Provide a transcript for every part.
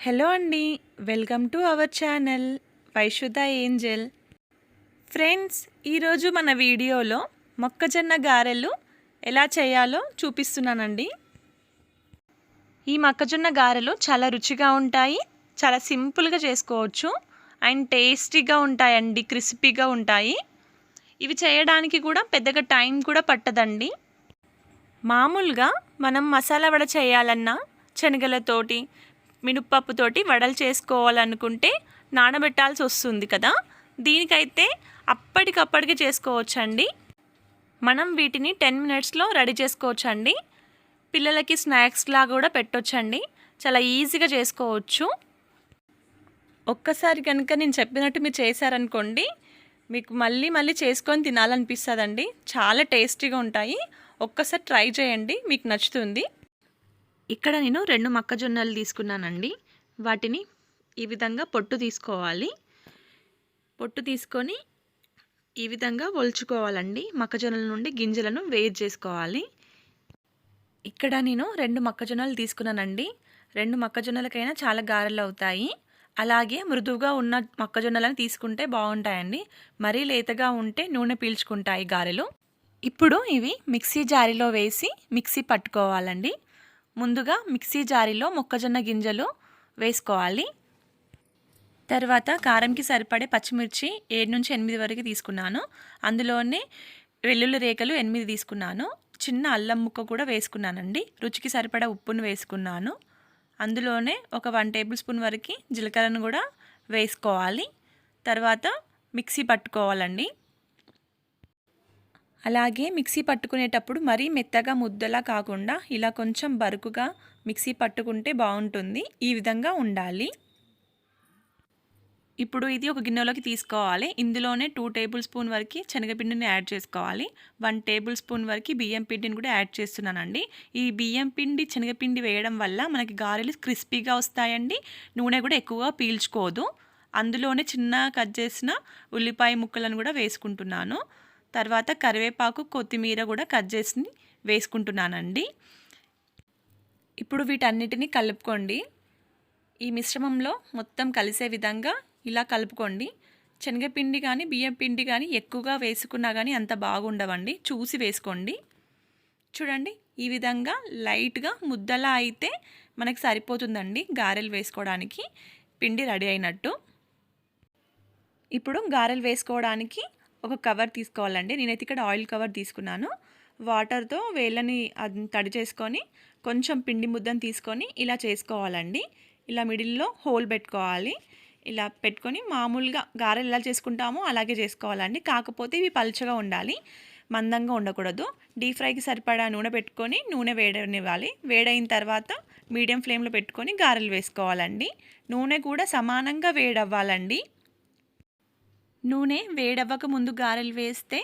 Hello అండి welcome to our channel Vaishuddha Angel. Friends ఈరోజు మన వీడియోలో మొక్కజొన్న గారెలు ఎలా చేయాలో చూపిస్తున్నానండి. ఈ మొక్కజొన్న గారెలు చాలా రుచిగా ఉంటాయి చాలా సింపుల్గా చేసుకోవచ్చు అండ్ టేస్టీగా ఉంటాయండి క్రిస్పీగా ఉంటాయి. ఇవి చేయడానికి కూడా పెద్దగా టైం కూడా పట్టదండి. మామూలుగా మనం మసాలా వడ చేయాలన్నా శనగలతోటి మినప్పప్పుతోటి వడలు చేసుకోవాలనుకుంటే నానబెట్టాల్సి వస్తుంది కదా. దీనికైతే అప్పటికప్పటికి చేసుకోవచ్చండి. మనం వీటిని టెన్ మినిట్స్లో రెడీ చేసుకోవచ్చండి. పిల్లలకి స్నాక్స్లా కూడా పెట్టొచ్చండి. చాలా ఈజీగా చేసుకోవచ్చు. ఒక్కసారి కనుక నేను చెప్పినట్టు మీరు చేశారనుకోండి మీకు మళ్ళీ మళ్ళీ చేసుకొని తినాలనిపిస్తుందండి. చాలా టేస్టీగా ఉంటాయి. ఒక్కసారి ట్రై చేయండి మీకు నచ్చుతుంది. ఇక్కడ నేను రెండు మొక్కజొన్నలు తీసుకున్నానండి. వాటిని ఈ విధంగా పొట్టు తీసుకోవాలి. పొట్టు తీసుకొని ఈ విధంగా ఒలుచుకోవాలండి. మొక్కజొన్నల నుండి గింజలను వేరు చేసుకోవాలి. ఇక్కడ నేను రెండు మొక్కజొన్నలు తీసుకున్నానండి. రెండు మొక్కజొన్నలకైనా చాలా గారెలు అవుతాయి. అలాగే మృదువుగా ఉన్న మొక్కజొన్నలను తీసుకుంటే బాగుంటాయండి. మరీ లేతగా ఉంటే నూనె పీల్చుకుంటాయి గారెలు. ఇప్పుడు ఇవి మిక్సీ జారీలో వేసి మిక్సీ పట్టుకోవాలండి. ముందుగా మిక్సీ జారీలో మొక్కజొన్న గింజలు వేసుకోవాలి. తర్వాత కారంకి సరిపడే పచ్చిమిర్చి ఏడు నుంచి ఎనిమిది వరకు తీసుకున్నాను. అందులోనే వెల్లుల్లి రేఖలు ఎనిమిది తీసుకున్నాను. చిన్న అల్లం ముక్క కూడా వేసుకున్నానండి. రుచికి సరిపడా ఉప్పును వేసుకున్నాను. అందులోనే ఒక వన్ టేబుల్ స్పూన్ వరకు జీలకర్రను కూడా వేసుకోవాలి. తర్వాత మిక్సీ పట్టుకోవాలండి. అలాగే మిక్సీ పట్టుకునేటప్పుడు మరీ మెత్తగా ముద్దలా కాకుండా ఇలా కొంచెం బరుకుగా మిక్సీ పట్టుకుంటే బాగుంటుంది. ఈ విధంగా ఉండాలి. ఇప్పుడు ఇది ఒక గిన్నెలోకి తీసుకోవాలి. ఇందులోనే టూ టేబుల్ స్పూన్ వరకు శనగపిండిని యాడ్ చేసుకోవాలి. వన్ టేబుల్ స్పూన్ వరకు బియ్యం పిండిని కూడా యాడ్ చేస్తున్నానండి. ఈ బియ్యం పిండి శనగపిండి వేయడం వల్ల మనకి గారెలు క్రిస్పీగా వస్తాయండి. నూనె కూడా ఎక్కువగా పీల్చుకోదు. అందులోనే చిన్న కట్ చేసిన ఉల్లిపాయ ముక్కలను కూడా వేసుకుంటున్నాను. తర్వాత కరివేపాకు కొత్తిమీర కూడా కట్ చేసి వేసుకుంటున్నానండి. ఇప్పుడు వీటన్నిటిని కలుపుకోండి. ఈ మిశ్రమంలో మొత్తం కలిసే విధంగా ఇలా కలుపుకోండి. శనగపిండి కానీ బియ్యం పిండి కానీ ఎక్కువగా వేసుకున్నా కానీ అంత బాగుండవండి. చూసి వేసుకోండి. చూడండి ఈ విధంగా లైట్గా ముద్దలా అయితే మనకి సరిపోతుందండి గారెలు వేసుకోవడానికి. పిండి రెడీ అయినట్టు. ఇప్పుడు గారెలు వేసుకోవడానికి ఒక కవర్ తీసుకోవాలండి. నేనైతే ఇక్కడ ఆయిల్ కవర్ తీసుకున్నాను. వాటర్తో వేళ్ళని తడి చేసుకొని కొంచెం పిండి ముద్దను తీసుకొని ఇలా చేసుకోవాలండి. ఇలా మిడిల్లో హోల్ పెట్టుకోవాలి. ఇలా పెట్టుకొని మామూలుగా గారెలు ఎలా చేసుకుంటామో అలాగే చేసుకోవాలండి. కాకపోతే ఇవి పలుచగా ఉండాలి. మందంగా ఉండకూడదు. డీప్ ఫ్రైకి సరిపడా నూనె పెట్టుకొని నూనె వేడనివ్వాలి. వేడైన తర్వాత మీడియం ఫ్లేమ్లో పెట్టుకొని గారెలు వేసుకోవాలండి. నూనె కూడా సమానంగా వేడవ్వాలండి. నూనె వేడవ్వక ముందు గారెలు వేస్తే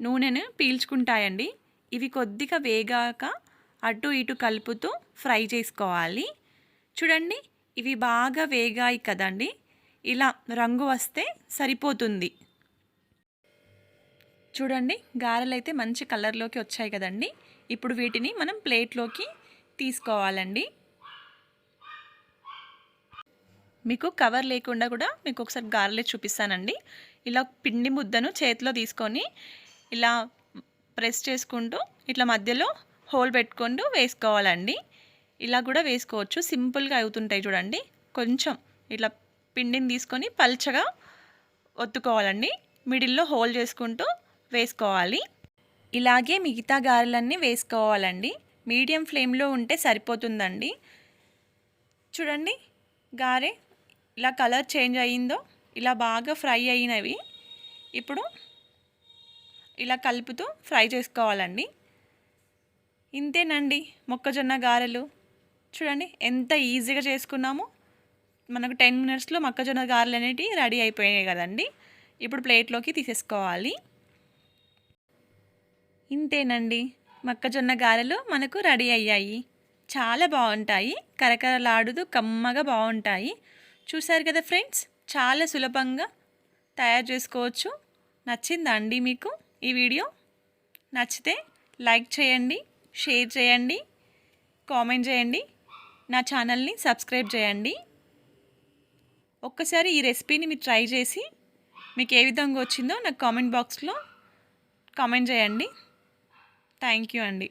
నూనెను పీల్చుకుంటాయండి. ఇవి కొద్దిగా వేగాక అటు ఇటు కలుపుతూ ఫ్రై చేసుకోవాలి. చూడండి ఇవి బాగా వేగాయి కదండి. ఇలా రంగు వస్తే సరిపోతుంది. చూడండి గారెలు అయితే మంచి కలర్లోకి వచ్చాయి కదండి. ఇప్పుడు వీటిని మనం ప్లేట్లోకి తీసుకోవాలండి. మీకు కవర్ లేకుండా కూడా మీకు ఒకసారి గారెలే చూపిస్తానండి. ఇలా పిండి ముద్దను చేతిలో తీసుకొని ఇలా ప్రెస్ చేసుకుంటూ ఇట్లా మధ్యలో హోల్ పెట్టుకుంటూ వేసుకోవాలండి. ఇలా కూడా వేసుకోవచ్చు. సింపుల్గా అవుతుంటాయి చూడండి. కొంచెం ఇట్లా పిండిని తీసుకొని పల్చగా ఒత్తుకోవాలండి. మిడిల్లో హోల్ చేసుకుంటూ వేసుకోవాలి. ఇలాగే మిగతా గారెలన్నీ వేసుకోవాలండి. మీడియం ఫ్లేమ్లో ఉంటే సరిపోతుందండి. చూడండి గారె ఇలా కలర్ చేంజ్ అయ్యిందో. ఇలా బాగా ఫ్రై అయినవి ఇప్పుడు ఇలా కలుపుతూ ఫ్రై చేసుకోవాలండి. ఇంతేనండి మొక్కజొన్న గారెలు. చూడండి ఎంత ఈజీగా చేసుకున్నాము. మనకు టెన్ మినిట్స్లో మొక్కజొన్న గారెలు అనేటివి రెడీ అయిపోయాయి కదండి. ఇప్పుడు ప్లేట్లోకి తీసేసుకోవాలి. ఇంతేనండి మొక్కజొన్న గారెలు మనకు రెడీ అయ్యాయి. చాలా బాగుంటాయి. కరకరలాడుతూ కమ్మగా బాగుంటాయి. చూసారు కదా ఫ్రెండ్స్? చాలా సులభంగా తయారు చేసుకోవచ్చు. నచ్చిందా అండి మీకు ఈ వీడియో? నచ్చితే లైక్ చేయండి షేర్ చేయండి కామెంట్ చేయండి నా ఛానల్ని సబ్స్క్రైబ్ చేయండి. ఒక్కసారి ఈ రెసిపీని మీరు ట్రై చేసి మీకు ఏ విధంగా వచ్చిందో నాకు కామెంట్ బాక్స్లో కామెంట్ చేయండి. థ్యాంక్ యూ అండి.